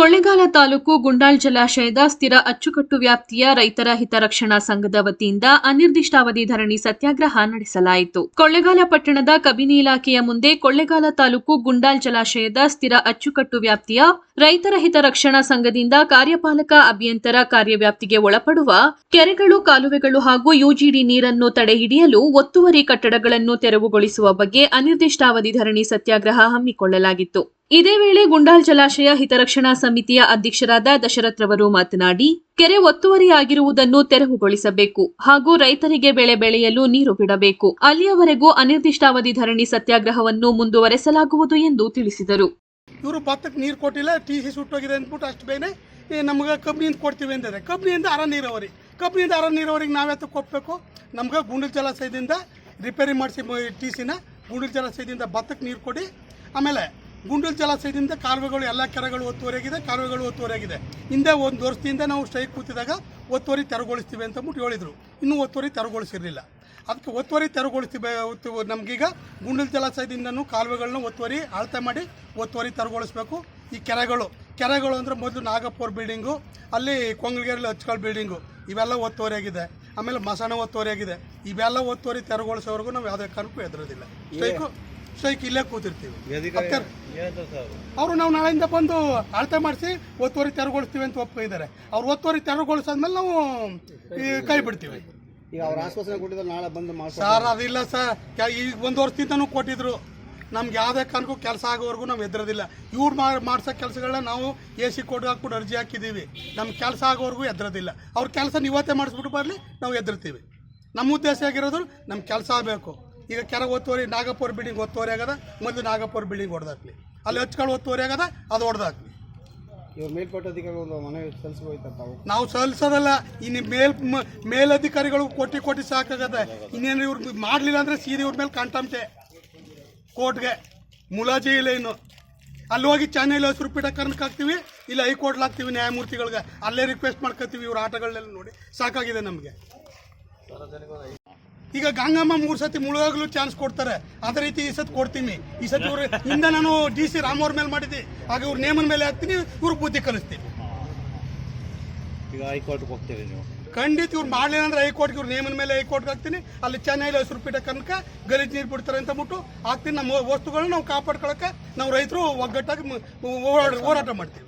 ಕೊಳ್ಳೆಗಾಲ ತಾಲೂಕು ಗುಂಡಾಳ್ ಜಲಾಶಯದ ಸ್ಥಿರ ಅಚ್ಚುಕಟ್ಟು ವ್ಯಾಪ್ತಿಯ ರೈತರ ಹಿತರಕ್ಷಣಾ ಸಂಘದ ವತಿಯಿಂದ ಅನಿರ್ದಿಷ್ಟಾವಧಿ ಧರಣಿ ಸತ್ಯಾಗ್ರಹ ನಡೆಸಲಾಯಿತು. ಕೊಳ್ಳೆಗಾಲ ಪಟ್ಟಣದ ಕಬಿನಿ ಇಲಾಖೆಯ ಮುಂದೆ ಕೊಳ್ಳೆಗಾಲ ತಾಲೂಕು ಗುಂಡಾಲ್ ಜಲಾಶಯದ ಸ್ಥಿರ ಅಚ್ಚುಕಟ್ಟು ವ್ಯಾಪ್ತಿಯ ರೈತರ ಹಿತರಕ್ಷಣಾ ಸಂಘದಿಂದ ಕಾರ್ಯಪಾಲಕ ಅಭಿಯಂತರ ಕಾರ್ಯವ್ಯಾಪ್ತಿಗೆ ಒಳಪಡುವ ಕೆರೆಗಳು, ಕಾಲುವೆಗಳು ಹಾಗೂ ಯುಜಿಡಿ ನೀರನ್ನು ತಡೆಹಿಡಿಯಲು ಒತ್ತುವರಿ ಕಟ್ಟಡಗಳನ್ನು ತೆರವುಗೊಳಿಸುವ ಬಗ್ಗೆ ಅನಿರ್ದಿಷ್ಟಾವಧಿ ಧರಣಿ ಸತ್ಯಾಗ್ರಹ ಹಮ್ಮಿಕೊಳ್ಳಲಾಗಿತ್ತು. ಇದೇ ವೇಳೆ ಗುಂಡಾಲ್ ಜಲಾಶಯ ಹಿತರಕ್ಷಣಾ ಸಮಿತಿಯ ಅಧ್ಯಕ್ಷರಾದ ದಶರಥ್ ರವರು ಮಾತನಾಡಿ, ಕೆರೆ ಒತ್ತುವರಿಯಾಗಿರುವುದನ್ನು ತೆರವುಗೊಳಿಸಬೇಕು ಹಾಗೂ ರೈತರಿಗೆ ಬೆಳೆ ಬೆಳೆಯಲು ನೀರು ಬಿಡಬೇಕು. ಅಲ್ಲಿಯವರೆಗೂ ಅನಿರ್ದಿಷ್ಟಾವಧಿ ಧರಣಿ ಸತ್ಯಾಗ್ರಹವನ್ನು ಮುಂದುವರೆಸಲಾಗುವುದು ಎಂದು ತಿಳಿಸಿದರು. ಇವರು ಭತ್ತಕ್ಕೆ ನೀರು ಕೊಟ್ಟಿಲ್ಲ, ಟಿ ಸಿ ಸುಟ್ಟೋಗಿದೆ ಅಂದ್ಬಿಟ್ಟು ಅಷ್ಟು ಬೇನೆ ನಮ್ಗೆ ಕಬ್ಬಿನಿಂದ ಕೊಡ್ತೀವಿ ಅಂದಿದೆ ಕಬ್ಬಿನಿಂದ ಅರ ನೀರಾವರಿ. ಕಬ್ಬಿನಿಂದ ಅರ ನೀರಾವರಿಗೆ ನಾವ್ಯಾತಕ್ಕೆ ಕೊಪ್ಪಬೇಕು ನಮ್ಗೆ ಗುಂಡಲ್ ಜಲಾಶಯದಿಂದ ರಿಪೇರಿ ಮಾಡಿಸಿ ಟಿ ಸಿನ ಗುಂಡಲ್ ಜಲಾಶಯದಿಂದ ಭತ್ತಕ್ಕೆ ನೀರು ಕೊಡಿ, ಆಮೇಲೆ ಗುಂಡಲ್ ಜಲಾಶಯದಿಂದ ಕಾಲುವೆಗಳು ಎಲ್ಲ ಕೆರೆಗಳು ಒತ್ತುವರಿಯಾಗಿದೆ ಕಾಲುವೆಗಳು ಒತ್ತುವರಿಯಾಗಿದೆ. ಹಿಂದೆ ಒಂದು ವರ್ಷದಿಂದ ನಾವು ಸ್ಟ್ರೈಕ್ ಕೂತಿದಾಗ ಒತ್ತುವರಿ ತೆರವುಗೊಳಿಸ್ತೀವಿ ಅಂತ ಅಂದ್ಬಿಟ್ಟು ಹೇಳಿದರು. ಇನ್ನೂ ಒತ್ತುವರಿ ತೆರವುಗೊಳಿಸಿರಲಿಲ್ಲ. ಅದಕ್ಕೆ ಒತ್ತುವರಿ ತೆರವುಗೊಳಿಸ್ತೀವಿ ನಮಗೀಗ ಗುಂಡಲ್ ಜಲಾಶಯದಿಂದನೂ ಕಾಲುವೆಗಳನ್ನ ಒತ್ತುವರಿ ಅಳತೆ ಮಾಡಿ ಒತ್ತುವರಿ ತೆರವುಗೊಳಿಸ್ಬೇಕು. ಈ ಕೆರೆಗಳು ಕೆರೆಗಳು ಅಂದರೆ ಮೊದಲು ನಾಗಪುರ ಬಿಲ್ಡಿಂಗು ಅಲ್ಲಿ ಕೊಂಗಲ್ಗೆರೆಲಿ ಹಚ್ಕೊಳ್ಳೋ ಬಿಲ್ಡಿಂಗು ಇವೆಲ್ಲ ಒತ್ತುವರಿಯಾಗಿದೆ. ಆಮೇಲೆ ಮಸಾಣ ಒತ್ತುವರಿಯಾಗಿದೆ. ಇವೆಲ್ಲ ಒತ್ತುವರಿ ತೆರವುಗೊಳಿಸೋವರೆಗೂ ನಾವು ಯಾವುದೇ ಕಾರಣಕ್ಕೂ ಎದುರೋದಿಲ್ಲ ಸ್ಟ್ರೈಕು ಇಲ್ಲೇ ಕೂತಿರ್ತೀವಿ. ಅವರು ನಾವು ನಾಳೆಯಿಂದ ಬಂದು ಅಳತೆ ಮಾಡಿಸಿ ಒತ್ತುವರಿ ತೆರವುಗೊಳಿಸ್ತೀವಿ ಅಂತ ಒಪ್ಪಿದ್ದಾರೆ ಅವ್ರು ಒತ್ತುವರಿ ತೆರವುಗೊಳಿಸಾದ್ಮೇಲೆ ನಾವು ಕೈ ಬಿಡ್ತೀವಿ. ಈಗ ಅವ್ರ ಆಶ್ವಾಸನೆ ಕೊಟ್ಟಿದ್ರೆ ನಾಳೆ ಬಂದು ಮಾಡ್ಸೋ ಸರ್ ಅದಿಲ್ಲ ಸರ್. ಈ ಒಂದು ವರ್ಷದಿಂದನೂ ಕೊಟ್ಟಿದ್ರು. ನಮ್ಗೆ ಯಾವುದೇ ಕಾರಣಕ್ಕೂ ಕೆಲಸ ಆಗೋವರೆಗೂ ನಾವು ಎದ್ರದಿಲ್ಲ. ಇವ್ರು ಮಾಡ್ಸೋ ಕೆಲಸಗಳನ್ನ ನಾವು ಎ ಸಿ ಕೋಡ್ ಹಾಕ್ಬಿಟ್ಟು ಅರ್ಜಿ ಹಾಕಿದ್ದೀವಿ ನಮ್ಮ ಕೆಲಸ ಆಗೋವರೆಗೂ ಎದ್ರದಿಲ್ಲ. ಅವ್ರ ಕೆಲಸ ಇವತ್ತೇ ಮಾಡಿಸ್ಬಿಟ್ಟು ಬರಲಿ ನಾವು ಎದ್ರತೀವಿ. ನಮ್ಮ ಉದ್ದೇಶ ಆಗಿರೋದು ನಮ್ಮ ಕೆಲಸ ಆಗಬೇಕು. ಈಗ ಕೆರೆ ಒತ್ತುವರಿ ನಾಗಪುರ ಬಿಲ್ಡಿಂಗ್ ಒತ್ತುವರಿ ಆಗದ ಮೊದಲು ನಾಗಪುರ ಬಿಲ್ಡಿಂಗ್ ಹೊಡೆದಾಕ್ಲಿ. ಅಲ್ಲಿ ಹಚ್ಕೊಂಡು ಒತ್ತುವರಿ ಆಗದ ಅದು ಹೊಡೆದಾಕ್ಲಿ. ಇವ್ರು ಒಂದು ಮನವಿ ನಾವು ಸಲ್ಲಿಸೋದಲ್ಲ ಇನ್ನು ಮೇಲ್ ಮೇಲಧಿಕಾರಿಗಳು ಕೊಟ್ಟಿ ಕೊಟ್ಟಿ ಸಾಕಾಗತ್ತೆ. ಇನ್ನೇನು ಇವ್ರು ಮಾಡಲಿಲ್ಲ ಅಂದರೆ ಸೀದಿ ಇವ್ರ ಮೇಲೆ ಕಂಟಂಟೆ ಕೋರ್ಟ್ಗೆ. ಮುಲಾಜಿ ಇಲ್ಲ ಇನ್ನು. ಅಲ್ಲಿ ಹೋಗಿ ಚೆನ್ನೈಲಿ ಹಸಿರು ಪೀಠ ಕರ್ನಕ್ಕೆ ಹಾಕ್ತೀವಿ ಇಲ್ಲ ಹೈಕೋರ್ಟ್ ಹಾಕ್ತೀವಿ ನ್ಯಾಯಮೂರ್ತಿಗಳಿಗೆ. ಅಲ್ಲೇ ರಿಕ್ವೆಸ್ಟ್ ಮಾಡ್ಕೋತೀವಿ ಇವ್ರ ಆಟಗಳನ್ನೆಲ್ಲ ನೋಡಿ. ಸಾಕಾಗಿದೆ ನಮಗೆ. ಈಗ ಗಂಗಮ್ಮ ಮೂರು ಸತಿ ಮುಳುಗಾಗ್ಲೂ ಚಾನ್ಸ್ ಕೊಡ್ತಾರೆ. ಅದೇ ರೀತಿ ಈ ಸತಿ ಕೊಡ್ತೀನಿ. ಈ ಸತಿ ಇವ್ರು ಹಿಂದೆ ನಾನು ಡಿ ಸಿ ರಾಮ್ ಅವ್ರ ಮೇಲೆ ಮಾಡಿದ್ದೆ. ಆಗ ಇವ್ರ ನೇಮನ್ ಮೇಲೆ ಹಾಕ್ತೀನಿ ಇವ್ರ ಬುದ್ಧಿ ಕಲಿಸ್ತೀನಿ. ಈಗ ಹೈಕೋರ್ಟ್ಗೆ ಹೋಗ್ತೀರಿ ನೀವು? ಖಂಡಿತ ಇವ್ರು ಮಾಡಲಿಲ್ಲ ಅಂದ್ರೆ ಹೈಕೋರ್ಟ್ ಇವ್ರ ನೇಮನ ಮೇಲೆ ಹೈಕೋರ್ಟ್ಗೆ ಹಾಕ್ತೀನಿ. ಅಲ್ಲಿ ಚೆನ್ನೈಲಿ ಹೆಸರು ಪೀಠ ಕನಕ ಗಲೀಜ್ ನೀರು ಬಿಡ್ತಾರೆ ಅಂತ ಬಿಟ್ಟು ಹಾಕ್ತೀನಿ. ನಮ್ಮ ವಸ್ತುಗಳನ್ನ ನಾವು ಕಾಪಾಡ್ಕೊಳಕ್ಕೆ ನಾವು ರೈತರು ಒಗ್ಗಟ್ಟಾಗಿ ಹೋರಾಟ ಮಾಡ್ತೀವಿ.